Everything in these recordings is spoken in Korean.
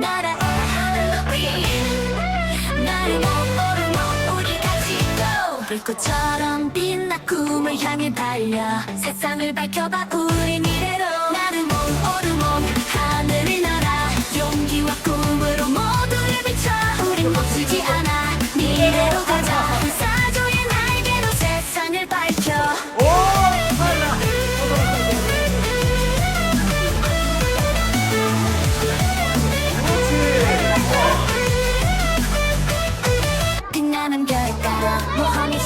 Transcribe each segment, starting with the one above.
나라 하는 높이 나를 못 모르면 우리 같이 go 불꽃처럼 빛나 꿈을 향해 달려 세상을 밝혀봐 우린 이대로 나를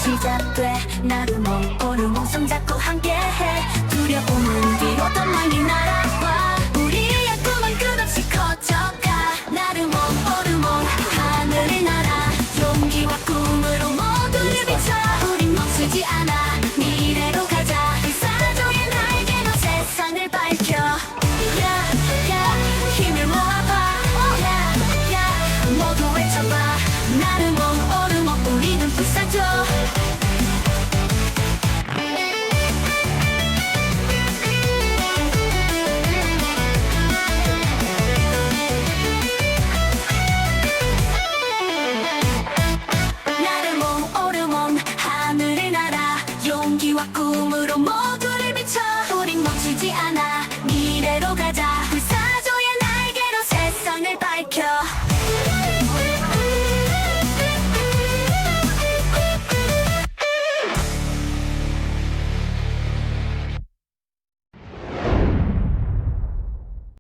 시작돼. 나도 못 고르 몸성 잡고 함께해. 꿈으로 모두를 비춰 우린 멈추지 않아. 미래로 가자.